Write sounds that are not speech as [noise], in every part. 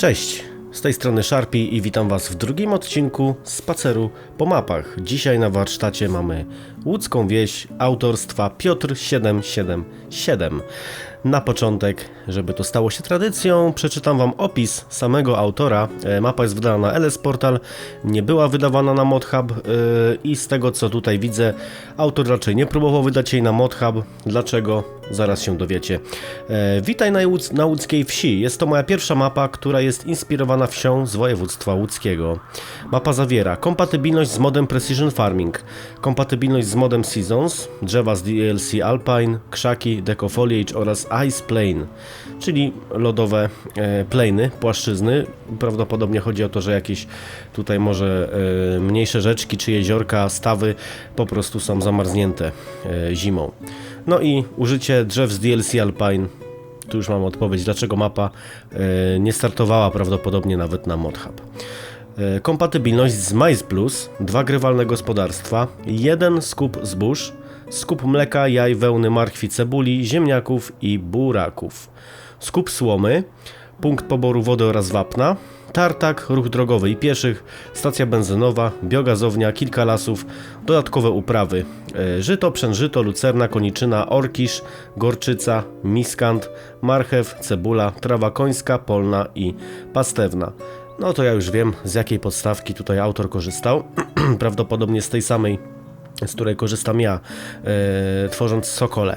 Cześć, z tej strony Sharpie i witam Was w drugim odcinku spaceru po mapach. Dzisiaj na warsztacie mamy łódzką wieś autorstwa Piotr 777. Na początek, żeby to stało się tradycją, przeczytam Wam opis samego autora. E, Mapa jest wydana na LS Portal, nie była wydawana na ModHub e, i z tego co tutaj widzę, autor raczej nie próbował wydać jej na ModHub. Dlaczego? Zaraz się dowiecie. E, Witaj na, Łódz- na łódzkiej wsi. Jest to moja pierwsza mapa, która jest inspirowana wsią z województwa łódzkiego. Mapa zawiera kompatybilność z modem Precision Farming, kompatybilność z modem Seasons, drzewa z DLC Alpine, krzaki, Decofoliage oraz Ice Plane, czyli lodowe e, płaszczyzny. Prawdopodobnie chodzi o to, że jakieś tutaj może e, mniejsze rzeczki czy jeziorka, stawy po prostu są zamarznięte e, zimą. No i użycie drzew z DLC Alpine. Tu już mam odpowiedź, dlaczego mapa e, nie startowała prawdopodobnie nawet na ModHub. E, Kompatybilność z Mice Plus, dwa grywalne gospodarstwa, jeden skup zbóż, skup mleka, jaj, wełny, marchwi, cebuli, ziemniaków i buraków. Skup słomy, punkt poboru wody oraz wapna, tartak, ruch drogowy i pieszych, stacja benzynowa, biogazownia, kilka lasów, dodatkowe uprawy, e, żyto, przężyto, lucerna, koniczyna, orkisz, gorczyca, miskant, marchew, cebula, trawa końska, polna i pastewna. No to ja już wiem, z jakiej podstawki tutaj autor korzystał. [clears throat] Prawdopodobnie z tej samej, z której korzystam ja, e, tworząc Sokole.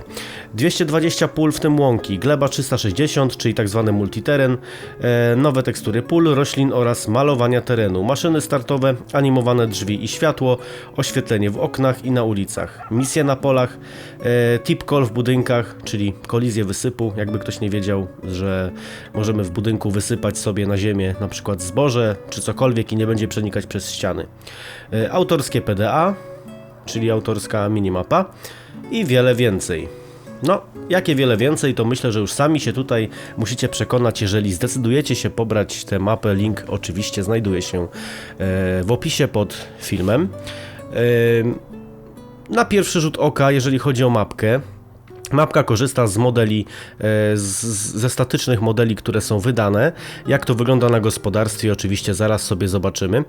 220 pól, w tym łąki, gleba 360, czyli tak zwany multiteren, e, nowe tekstury pól, roślin oraz malowania terenu, maszyny startowe, animowane drzwi i światło, oświetlenie w oknach i na ulicach, misje na polach, e, tip call w budynkach, czyli kolizję wysypu, jakby ktoś nie wiedział, że możemy w budynku wysypać sobie na ziemię na przykład zboże czy cokolwiek i nie będzie przenikać przez ściany. E, autorskie PDA, czyli autorska minimapa i wiele więcej. No, jakie wiele więcej, to myślę, że już sami się tutaj musicie przekonać, jeżeli zdecydujecie się pobrać tę mapę. Link oczywiście znajduje się e, w opisie pod filmem. E, na pierwszy rzut oka, jeżeli chodzi o mapkę, Mapka korzysta z modeli, e, z, ze statycznych modeli, które są wydane. Jak to wygląda na gospodarstwie, oczywiście zaraz sobie zobaczymy.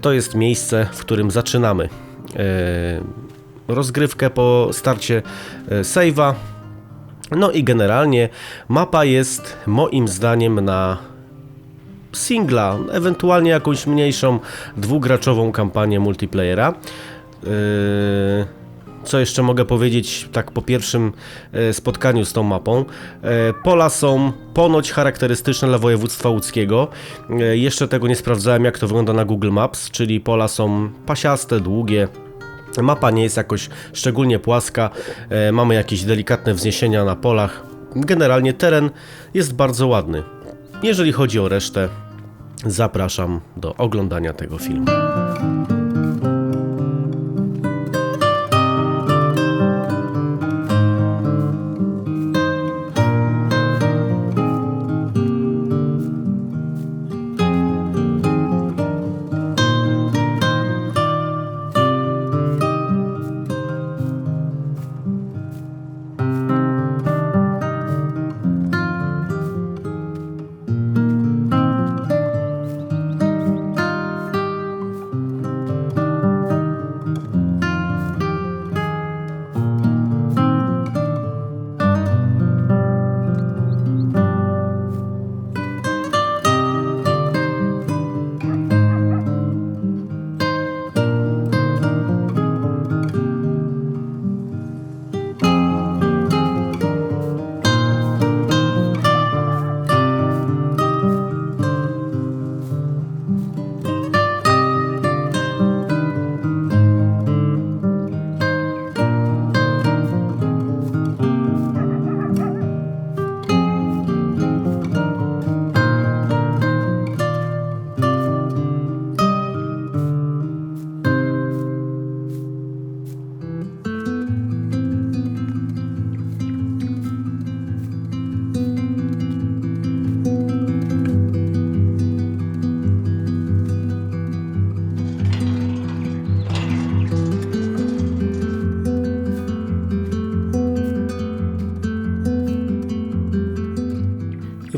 To jest miejsce, w którym zaczynamy rozgrywkę po starcie e, save'a. No i generalnie mapa jest moim zdaniem na singla, ewentualnie jakąś mniejszą dwugraczową kampanię multiplayera. Yy, Co jeszcze mogę powiedzieć tak po pierwszym e, spotkaniu z tą mapą? E, Pola są ponoć charakterystyczne dla województwa łódzkiego. E, Jeszcze tego nie sprawdzałem jak to wygląda na Google Maps, czyli pola są pasiaste, długie, Mapa nie jest jakoś szczególnie płaska, mamy jakieś delikatne wzniesienia na polach. Generalnie teren jest bardzo ładny. Jeżeli chodzi o resztę, zapraszam do oglądania tego filmu.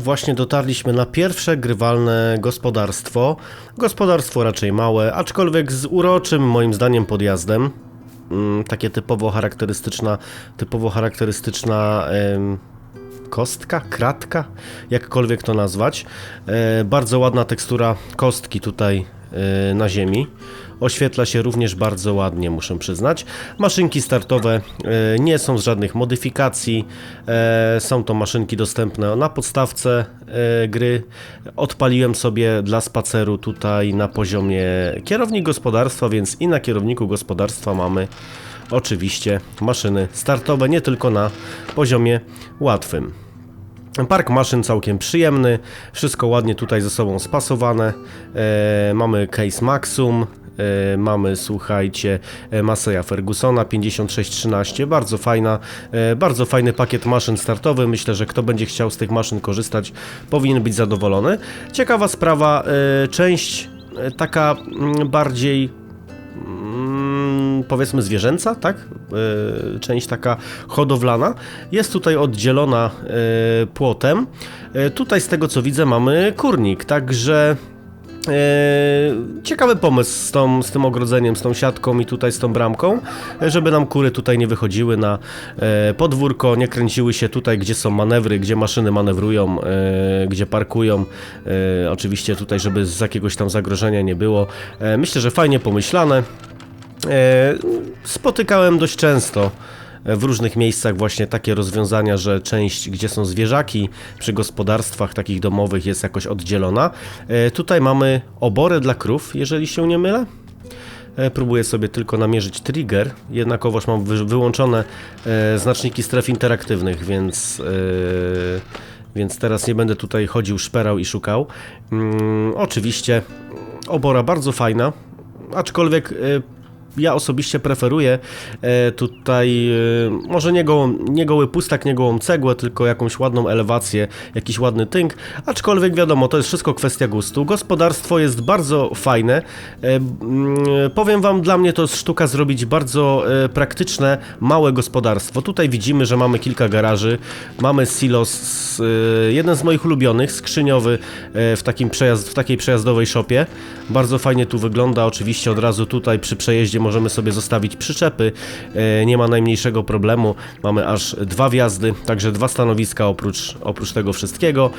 Właśnie dotarliśmy na pierwsze grywalne gospodarstwo. Gospodarstwo raczej małe, aczkolwiek z uroczym moim zdaniem podjazdem. Mm, takie typowo charakterystyczna, typowo charakterystyczna kostka, kratka, jakkolwiek to nazwać. E, bardzo ładna tekstura kostki tutaj e, na ziemi. Oświetla się również bardzo ładnie, muszę przyznać. Maszynki startowe e, nie są z żadnych modyfikacji. E, są to maszynki dostępne na podstawce e, gry. Odpaliłem sobie dla spaceru tutaj na poziomie kierownik gospodarstwa, więc i na kierowniku gospodarstwa mamy oczywiście maszyny startowe, nie tylko na poziomie łatwym. Park maszyn całkiem przyjemny, wszystko ładnie tutaj ze sobą spasowane. E, mamy case Maxum, e, mamy słuchajcie e, Maseja Fergusona 5613, bardzo fajna, e, bardzo fajny pakiet maszyn startowy. Myślę, że kto będzie chciał z tych maszyn korzystać, powinien być zadowolony. Ciekawa sprawa, e, część e, taka mm, bardziej mm, powiedzmy zwierzęca, tak? E, część taka hodowlana jest tutaj oddzielona e, płotem. E, tutaj z tego co widzę mamy kurnik, także e, ciekawy pomysł z, tą, z tym ogrodzeniem, z tą siatką i tutaj z tą bramką, e, żeby nam kury tutaj nie wychodziły na e, podwórko, nie kręciły się tutaj, gdzie są manewry, gdzie maszyny manewrują, e, gdzie parkują. E, oczywiście tutaj, żeby z jakiegoś tam zagrożenia nie było. E, myślę, że fajnie pomyślane. E, Spotykałem dość często e, w różnych miejscach właśnie takie rozwiązania, że część, gdzie są zwierzaki przy gospodarstwach takich domowych jest jakoś oddzielona. E, Tutaj mamy obory dla krów, jeżeli się nie mylę. E, Próbuję sobie tylko namierzyć trigger, jednakowoż mam wy wyłączone e, znaczniki stref interaktywnych, więc, więc teraz nie będę tutaj chodził, szperał i szukał. Mm, oczywiście obora bardzo fajna, aczkolwiek ja osobiście preferuję e, tutaj e, może nie gołą, nie goły pustak, nie gołą cegłę, tylko jakąś ładną elewację, jakiś ładny tynk, aczkolwiek wiadomo, to jest wszystko kwestia gustu. Gospodarstwo jest bardzo fajne. E, mm, powiem wam, dla mnie to jest sztuka zrobić bardzo praktyczne, małe gospodarstwo. Tutaj widzimy, że mamy kilka garaży, mamy silos, jeden z moich ulubionych, skrzyniowy w, takim przejazd, w takiej przejazdowej szopie. Bardzo fajnie tu wygląda, oczywiście od razu tutaj przy przejeździe możemy sobie zostawić przyczepy, e, nie ma najmniejszego problemu. Mamy aż dwa wjazdy, także dwa stanowiska oprócz, oprócz tego wszystkiego.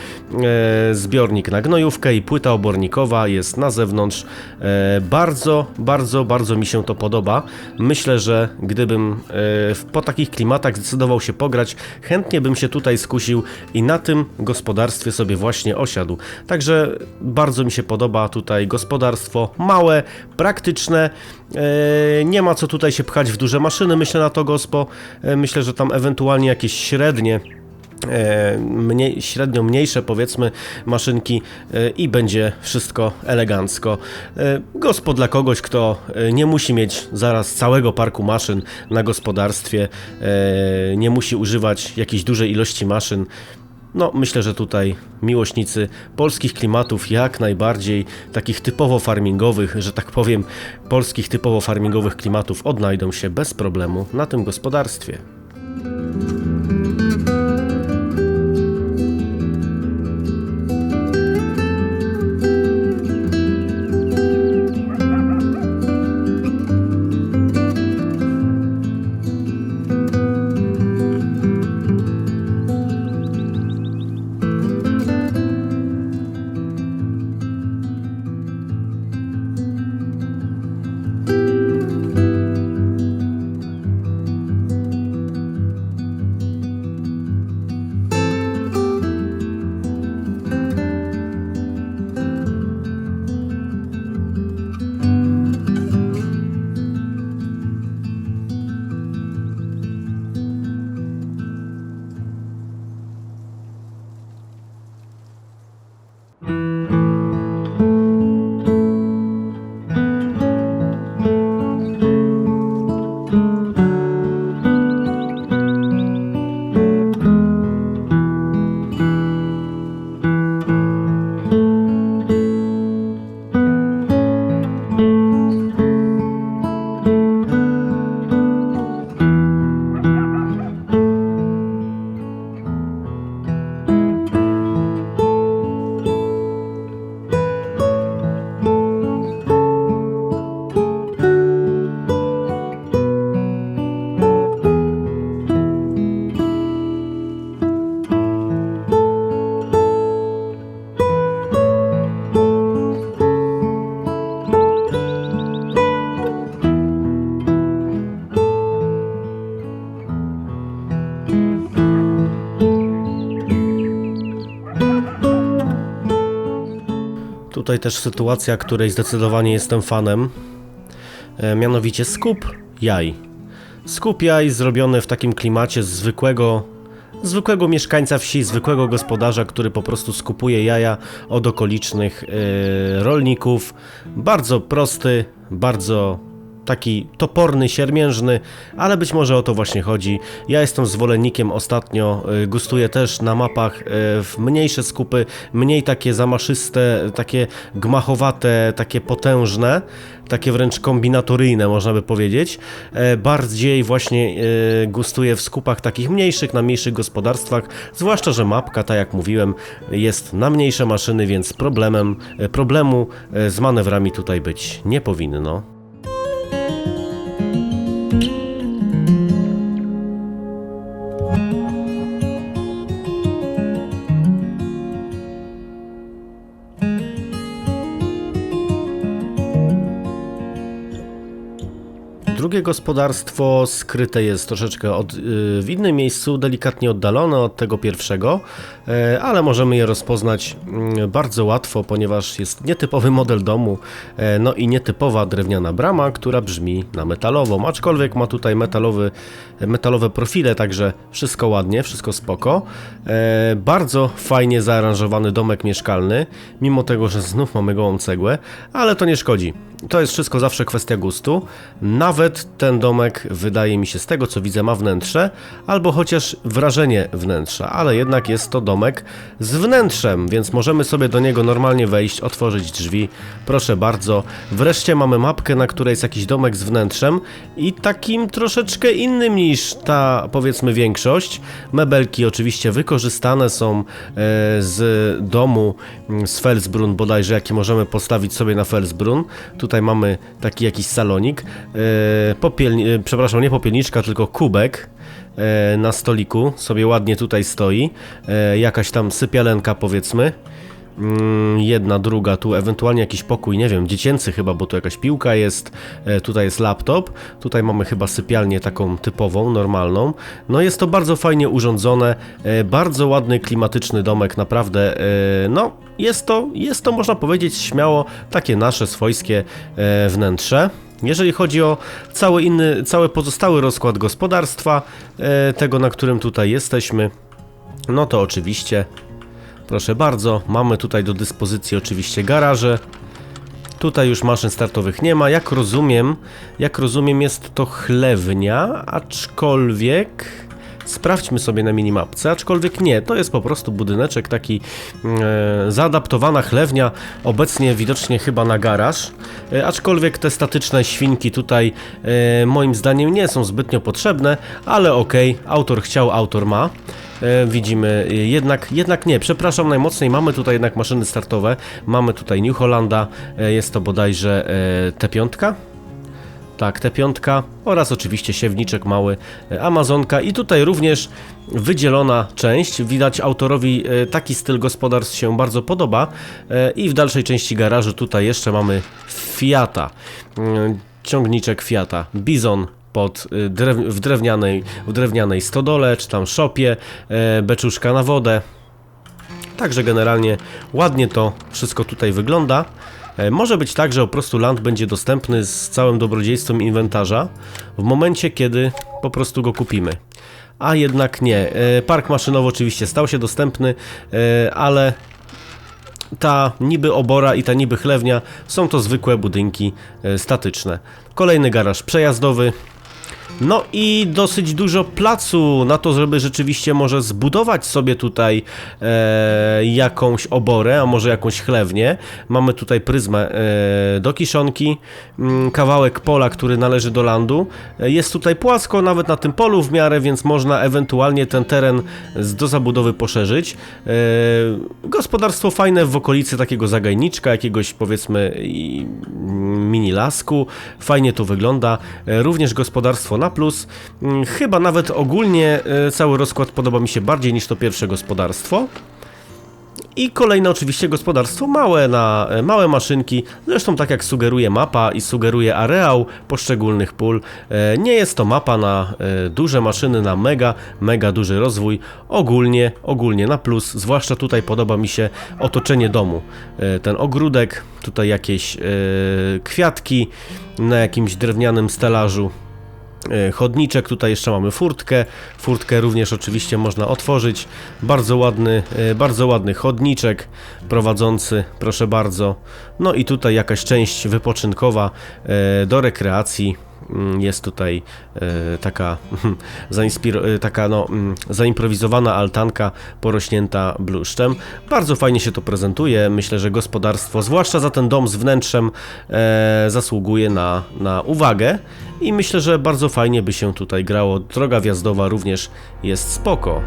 E, Zbiornik na gnojówkę i płyta obornikowa jest na zewnątrz. E, Bardzo, bardzo, bardzo mi się to podoba. Myślę, że gdybym po takich klimatach zdecydował się pograć, chętnie bym się tutaj skusił i na tym gospodarstwie sobie właśnie osiadł. Także bardzo mi się podoba tutaj gospodarstwo małe, praktyczne. E, Nie ma co tutaj się pchać w duże maszyny, myślę na to gospo. E, Myślę, że tam ewentualnie jakieś średnie e, mniej, średnio mniejsze powiedzmy maszynki i będzie wszystko elegancko. E, Gospo dla kogoś, kto nie musi mieć zaraz całego parku maszyn na gospodarstwie, nie musi używać jakiejś dużej ilości maszyn. No, myślę, że tutaj miłośnicy polskich klimatów jak najbardziej takich typowo farmingowych, że tak powiem, polskich typowo farmingowych klimatów odnajdą się bez problemu na tym gospodarstwie. Tutaj też sytuacja, której zdecydowanie jestem fanem. E, mianowicie skup jaj. Skup jaj zrobiony w takim klimacie zwykłego, zwykłego mieszkańca wsi, zwykłego gospodarza, który po prostu skupuje jaja od okolicznych e, rolników. Bardzo prosty, bardzo taki toporny, siermiężny, ale być może o to właśnie chodzi. Ja jestem zwolennikiem ostatnio, y, gustuję też na mapach y, w mniejsze skupy, mniej takie zamaszyste, takie gmachowate, takie potężne, takie wręcz kombinatoryjne można by powiedzieć. E, Bardziej właśnie e, gustuję w skupach takich mniejszych, na mniejszych gospodarstwach, zwłaszcza, że mapka, tak jak mówiłem, jest na mniejsze maszyny, więc problemem, problemu z manewrami tutaj być nie powinno. Drugie gospodarstwo skryte jest troszeczkę od, y, w innym miejscu, delikatnie oddalone od tego pierwszego, e, ale możemy je rozpoznać mm, bardzo łatwo, ponieważ jest nietypowy model domu, e, no i nietypowa drewniana brama, która brzmi na metalową, aczkolwiek ma tutaj metalowy, metalowe profile, także wszystko ładnie, wszystko spoko. Bardzo fajnie zaaranżowany domek mieszkalny, mimo tego, że znów mamy gołą cegłę, ale to nie szkodzi. To jest wszystko zawsze kwestia gustu. Nawet ten domek, wydaje mi się, z tego co widzę, ma wnętrze, albo chociaż wrażenie wnętrza, ale jednak jest to domek z wnętrzem, więc możemy sobie do niego normalnie wejść, otworzyć drzwi. Proszę bardzo. Wreszcie mamy mapkę, na której jest jakiś domek z wnętrzem i takim troszeczkę innym niż ta, powiedzmy, większość. Mebelki oczywiście wykorzystane są e, z domu mm, z Felsbrunn bodajże, jaki możemy postawić sobie na Felsbrunn. Tutaj mamy taki jakiś salonik. E, e, przepraszam, nie popielniczka, tylko kubek e, na stoliku sobie ładnie tutaj stoi. Jakaś tam sypialenka powiedzmy. Mm, Jedna, druga, tu ewentualnie jakiś pokój, nie wiem, dziecięcy chyba, bo tu jakaś piłka jest, e, tutaj jest laptop, tutaj mamy chyba sypialnię taką typową, normalną. No jest to bardzo fajnie urządzone, e, bardzo ładny, klimatyczny domek, naprawdę, e, no jest to, jest to można powiedzieć śmiało takie nasze swojskie wnętrze. Jeżeli chodzi o cały inny, cały pozostały rozkład gospodarstwa, tego na którym tutaj jesteśmy, no to oczywiście Proszę bardzo, mamy tutaj do dyspozycji oczywiście garaże. Tutaj już maszyn startowych nie ma. Jak rozumiem, jak rozumiem jest to chlewnia, aczkolwiek sprawdźmy sobie na minimapce, aczkolwiek nie, to jest po prostu budyneczek taki e, zaadaptowana chlewnia, obecnie widocznie chyba na garaż, e, aczkolwiek te statyczne świnki tutaj e, moim zdaniem nie są zbytnio potrzebne, ale okej, autor chciał, autor ma. E, widzimy e, jednak, jednak nie, przepraszam najmocniej, mamy tutaj jednak maszyny startowe, mamy tutaj New Hollanda, e, jest to bodajże e, T5, tak, T5 oraz oczywiście siewniczek mały e, Amazonka. I tutaj również wydzielona część, widać autorowi e, taki styl gospodarstw się bardzo podoba. E, i w dalszej części garażu tutaj jeszcze mamy Fiata, ciągniczek Fiata, Bizon pod drew, w, drewnianej, w drewnianej stodole, czy tam szopie, beczuszka na wodę. Także generalnie ładnie to wszystko tutaj wygląda. E, Może być tak, że po prostu land będzie dostępny z całym dobrodziejstwem inwentarza w momencie, kiedy po prostu go kupimy. A jednak nie. E, Park maszynowy oczywiście stał się dostępny, e, ale ta niby obora i ta niby chlewnia są to zwykłe budynki statyczne. Kolejny garaż przejazdowy. No i dosyć dużo placu na to, żeby rzeczywiście może zbudować sobie tutaj e, jakąś oborę, a może jakąś chlewnię. Mamy tutaj pryzmę e, do kiszonki, mm, kawałek pola, który należy do landu. E, jest tutaj płasko, nawet na tym polu w miarę, więc można ewentualnie ten teren do zabudowy poszerzyć. E, gospodarstwo fajne w okolicy takiego zagajniczka, jakiegoś powiedzmy mm, mini lasku. Fajnie to wygląda. E, również gospodarstwo na plus. Mm, Chyba nawet ogólnie e, cały rozkład podoba mi się bardziej niż to pierwsze gospodarstwo. I kolejne oczywiście gospodarstwo małe na e, małe maszynki, zresztą tak jak sugeruje mapa i sugeruje areał poszczególnych pól. E, Nie jest to mapa na duże maszyny, na mega, mega duży rozwój. Ogólnie, ogólnie na plus, zwłaszcza tutaj podoba mi się otoczenie domu. Ten ogródek, tutaj jakieś kwiatki na jakimś drewnianym stelażu. E, chodniczek, tutaj jeszcze mamy furtkę. Furtkę również oczywiście można otworzyć. Bardzo ładny, e, bardzo ładny chodniczek prowadzący, proszę bardzo. No i tutaj jakaś część wypoczynkowa e, do rekreacji. Mm, Jest tutaj e, taka, [laughs] e, taka no, mm, zaimprowizowana altanka porośnięta bluszczem. Bardzo fajnie się to prezentuje. Myślę, że gospodarstwo, zwłaszcza za ten dom z wnętrzem, e, zasługuje na, na uwagę. I myślę, że bardzo fajnie by się tutaj grało. Droga wjazdowa również jest spoko.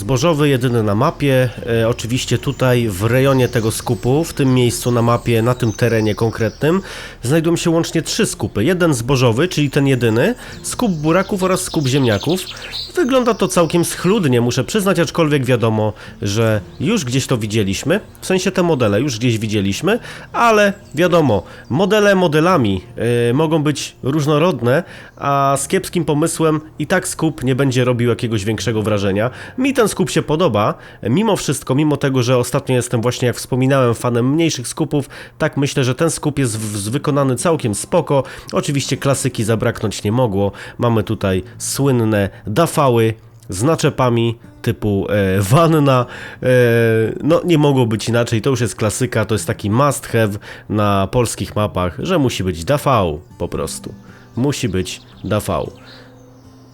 Zbożowy jedyny na mapie. E, oczywiście tutaj w rejonie tego skupu, w tym miejscu na mapie, na tym terenie konkretnym, znajdują się łącznie trzy skupy. Jeden zbożowy, czyli ten jedyny, skup buraków oraz skup ziemniaków. Wygląda to całkiem schludnie, muszę przyznać, aczkolwiek wiadomo, że już gdzieś to widzieliśmy. W sensie te modele już gdzieś widzieliśmy, ale wiadomo, modele modelami e, mogą być różnorodne, a z kiepskim pomysłem i tak skup nie będzie robił jakiegoś większego wrażenia. Mi ten skup się podoba, mimo wszystko, mimo tego, że ostatnio jestem właśnie, jak wspominałem, fanem mniejszych skupów, tak myślę, że ten skup jest wykonany całkiem spoko. Oczywiście klasyki zabraknąć nie mogło. Mamy tutaj słynne dafały z naczepami typu e, wanna. E, no nie mogło być inaczej, to już jest klasyka, to jest taki must have na polskich mapach, że musi być dafał po prostu. Musi być dafał.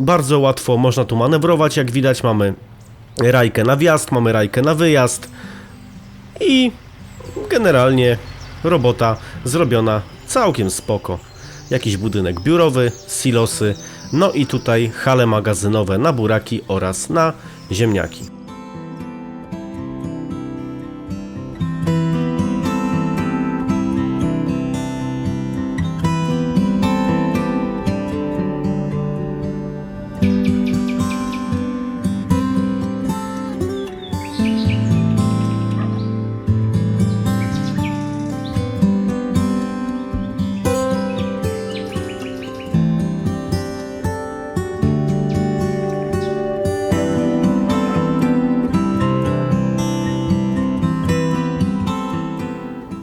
Bardzo łatwo można tu manewrować, jak widać mamy rajkę na wjazd, mamy rajkę na wyjazd i generalnie robota zrobiona całkiem spoko. Jakiś budynek biurowy, silosy, no i tutaj hale magazynowe na buraki oraz na ziemniaki.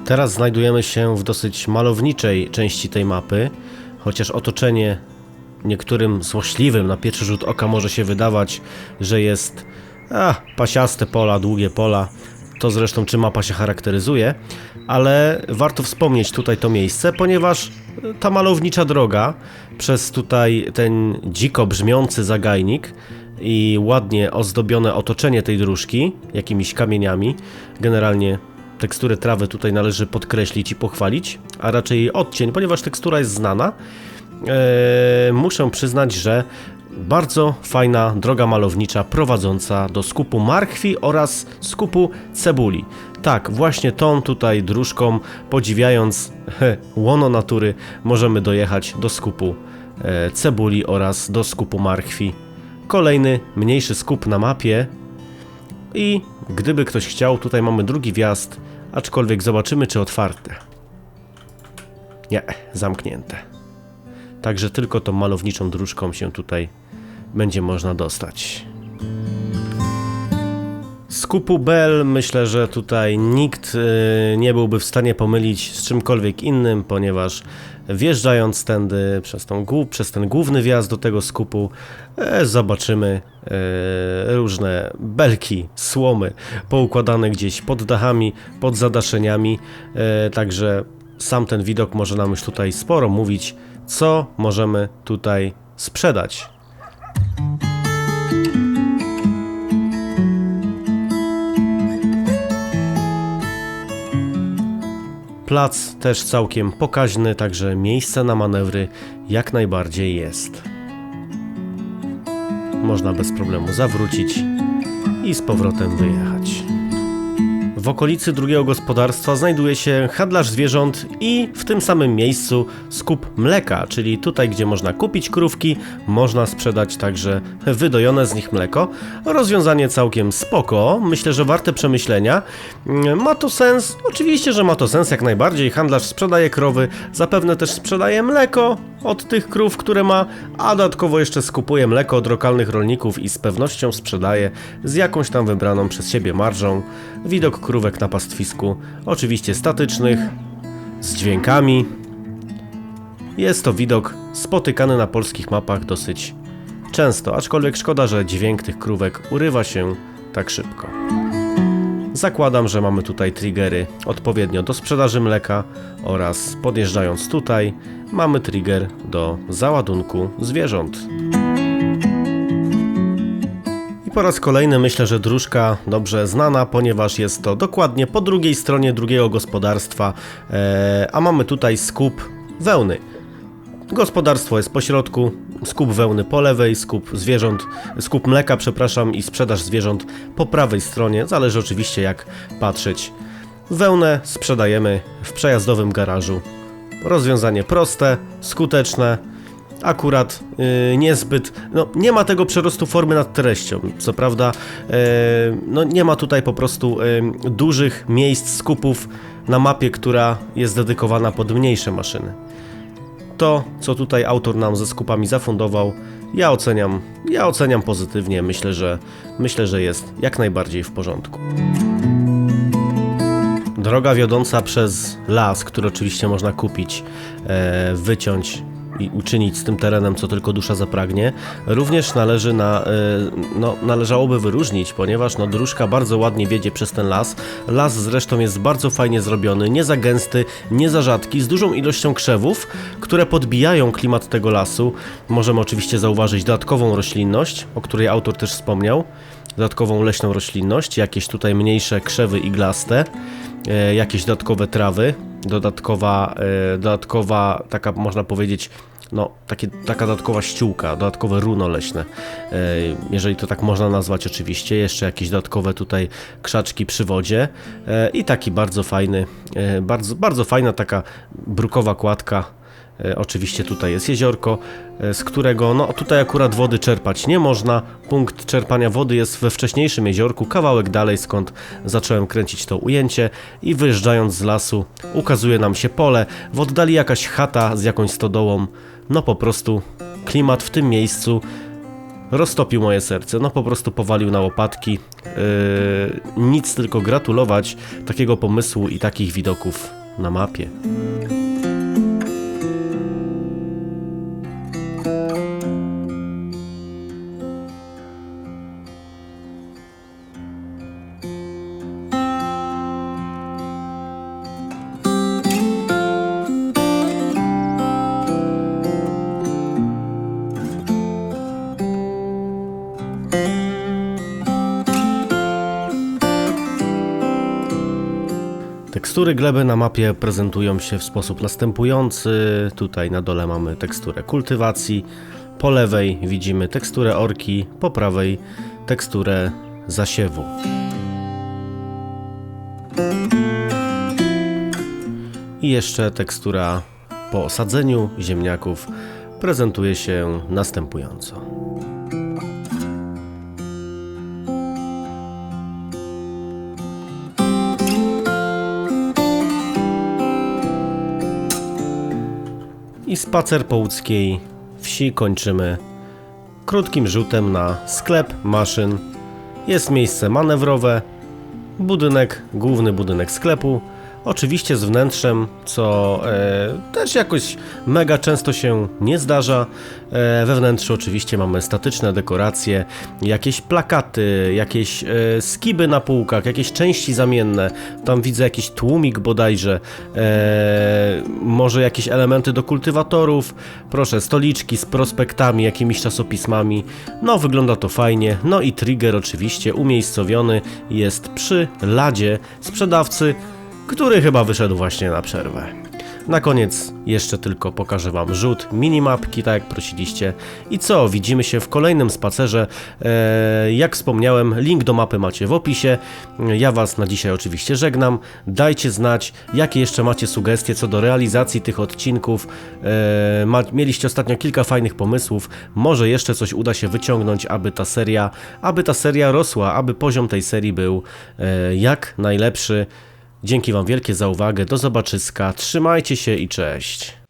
Teraz znajdujemy się w dosyć malowniczej części tej mapy, chociaż otoczenie niektórym złośliwym na pierwszy rzut oka może się wydawać, że jest a, pasiaste pola, długie pola. To zresztą czy mapa się charakteryzuje, ale warto wspomnieć tutaj to miejsce, ponieważ ta malownicza droga przez tutaj ten dziko brzmiący zagajnik i ładnie ozdobione otoczenie tej dróżki jakimiś kamieniami, generalnie teksturę trawy tutaj należy podkreślić i pochwalić, a raczej jej odcień, ponieważ tekstura jest znana. Eee, muszę przyznać, że bardzo fajna droga malownicza prowadząca do skupu marchwi oraz skupu cebuli. Tak, właśnie tą tutaj dróżką, podziwiając he, [laughs] łono natury, możemy dojechać do skupu e, cebuli oraz do skupu marchwi. Kolejny mniejszy skup na mapie, i gdyby ktoś chciał, tutaj mamy drugi wjazd, aczkolwiek zobaczymy czy otwarte. Nie, zamknięte. Także tylko tą malowniczą dróżką się tutaj będzie można dostać. Skupu Bell myślę, że tutaj nikt y, nie byłby w stanie pomylić z czymkolwiek innym, ponieważ wjeżdżając tędy przez, tą, przez ten główny wjazd do tego skupu, e, zobaczymy e, różne belki, słomy poukładane gdzieś pod dachami, pod zadaszeniami, e, także sam ten widok może nam już tutaj sporo mówić, co możemy tutaj sprzedać. Plac też całkiem pokaźny, także miejsce na manewry jak najbardziej jest. Można bez problemu zawrócić i z powrotem wyjechać. W okolicy drugiego gospodarstwa znajduje się handlarz zwierząt i w tym samym miejscu skup mleka, czyli tutaj, gdzie można kupić krówki, można sprzedać także wydojone z nich mleko. Rozwiązanie całkiem spoko, myślę, że warte przemyślenia. Mm, Ma to sens? Oczywiście, że ma to sens jak najbardziej. Handlarz sprzedaje krowy, zapewne też sprzedaje mleko od tych krów, które ma, a dodatkowo jeszcze skupuje mleko od lokalnych rolników i z pewnością sprzedaje z jakąś tam wybraną przez siebie marżą. Widok krówek na pastwisku, oczywiście statycznych, z dźwiękami. Jest to widok spotykany na polskich mapach dosyć często, aczkolwiek szkoda, że dźwięk tych krówek urywa się tak szybko. Zakładam, że mamy tutaj triggery odpowiednio do sprzedaży mleka oraz podjeżdżając tutaj mamy trigger do załadunku zwierząt. Po raz kolejny myślę, że dróżka dobrze znana, ponieważ jest to dokładnie po drugiej stronie drugiego gospodarstwa, e, a mamy tutaj skup wełny. Gospodarstwo jest po środku, skup wełny po lewej, skup zwierząt, skup mleka, przepraszam, i sprzedaż zwierząt po prawej stronie. Zależy oczywiście jak patrzeć. Wełnę sprzedajemy w przejazdowym garażu. Rozwiązanie proste, skuteczne, akurat yy, niezbyt. No, nie ma tego przerostu formy nad treścią. Co prawda, yy, no, nie ma tutaj po prostu yy, dużych miejsc skupów na mapie, która jest dedykowana pod mniejsze maszyny to, co tutaj autor nam ze skupami zafundował, ja oceniam, ja oceniam pozytywnie. Myślę, że myślę, że jest jak najbardziej w porządku. Droga wiodąca przez las, który oczywiście można kupić, e, wyciąć i uczynić z tym terenem, co tylko dusza zapragnie, również należy na, e, no, należałoby wyróżnić, ponieważ no, dróżka bardzo ładnie wiedzie przez ten las. Las zresztą jest bardzo fajnie zrobiony, nie za gęsty, nie za rzadki, z dużą ilością krzewów, które podbijają klimat tego lasu. Możemy oczywiście zauważyć dodatkową roślinność, o której autor też wspomniał, dodatkową leśną roślinność, jakieś tutaj mniejsze krzewy iglaste, e, jakieś dodatkowe trawy, dodatkowa, e, dodatkowa taka można powiedzieć, no takie, taka dodatkowa ściółka, dodatkowe runo leśne, e, jeżeli to tak można nazwać oczywiście, jeszcze jakieś dodatkowe tutaj krzaczki przy wodzie. I taki bardzo fajny, bardzo, bardzo fajna taka brukowa kładka, Oczywiście tutaj jest jeziorko, e, z którego no tutaj akurat wody czerpać nie można. Punkt czerpania wody jest we wcześniejszym jeziorku, kawałek dalej skąd zacząłem kręcić to ujęcie i wyjeżdżając z lasu ukazuje nam się pole, w oddali jakaś chata z jakąś stodołą. No po prostu klimat w tym miejscu roztopił moje serce, no po prostu powalił na łopatki. Yy, nic tylko gratulować takiego pomysłu i takich widoków na mapie. Tekstury gleby na mapie prezentują się w sposób następujący. Tutaj na dole mamy teksturę kultywacji, po lewej widzimy teksturę orki, po prawej teksturę zasiewu. I jeszcze tekstura po osadzeniu ziemniaków prezentuje się następująco. I spacer po łódzkiej wsi kończymy. Krótkim rzutem na sklep maszyn. Jest miejsce manewrowe, budynek, główny budynek sklepu Oczywiście z wnętrzem, co e, też jakoś mega często się nie zdarza. E, we wnętrzu oczywiście mamy statyczne dekoracje, jakieś plakaty, jakieś e, skiby na półkach, jakieś części zamienne. Tam widzę jakiś tłumik bodajże, e, może jakieś elementy do kultywatorów. Proszę, stoliczki z prospektami, jakimiś czasopismami. No, wygląda to fajnie. No i trigger oczywiście umiejscowiony jest przy ladzie sprzedawcy, który chyba wyszedł właśnie na przerwę. Na koniec jeszcze tylko pokażę Wam rzut minimapki, tak jak prosiliście. I co, widzimy się w kolejnym spacerze. Eee, jak wspomniałem, link do mapy macie w opisie. Ja Was na dzisiaj oczywiście żegnam. Dajcie znać, jakie jeszcze macie sugestie co do realizacji tych odcinków. Eee, ma, mieliście ostatnio kilka fajnych pomysłów. Może jeszcze coś uda się wyciągnąć, aby ta seria, aby ta seria rosła, aby poziom tej serii był e, jak najlepszy. Dzięki Wam wielkie za uwagę, do zobaczyska, trzymajcie się i cześć.